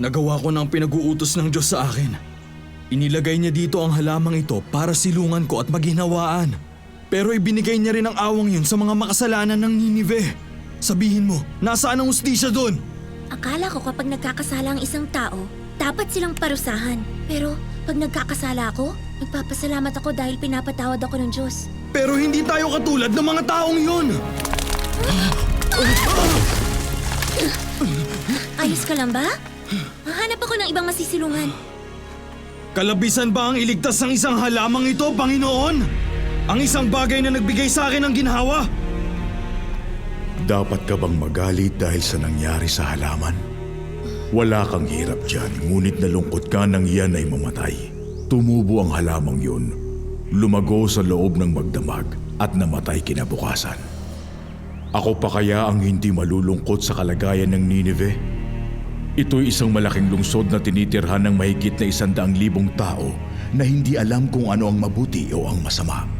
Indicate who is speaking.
Speaker 1: Nagawa ko ng pinag-uutos ng Diyos sa akin. Inilagay niya dito ang halamang ito para silungan ko at maghinawaan. Pero ibinigay niya rin ang awang yun sa mga makasalanan ng Ninive. Sabihin mo, nasaan ang ustisya doon?
Speaker 2: Akala ko kapag nagkakasala ang isang tao, dapat silang parusahan. Pero pag nagkakasala ako, nagpapasalamat ako dahil pinapatawad ako ng Diyos.
Speaker 1: Pero hindi tayo katulad ng mga taong yun!
Speaker 2: Ayos ka lang ba? Hahanap ako ng ibang masisilungan.
Speaker 1: Kalabisan ba ang iligtas ng isang halamang ito, Panginoon? Ang isang bagay na nagbigay sa akin ng ginhawa?
Speaker 3: Dapat ka bang magalit dahil sa nangyari sa halaman? Wala kang hirap dyan, ngunit nalungkot ka nang iyan ay mamatay. Tumubo ang halamang yun, lumago sa loob ng magdamag at namatay kinabukasan. Ako pa kaya ang hindi malulungkot sa kalagayan ng Ninive? Ito'y isang malaking lungsod na tinitirhan ng mahigit na isandaang libong tao na hindi alam kung ano ang mabuti o ang masama.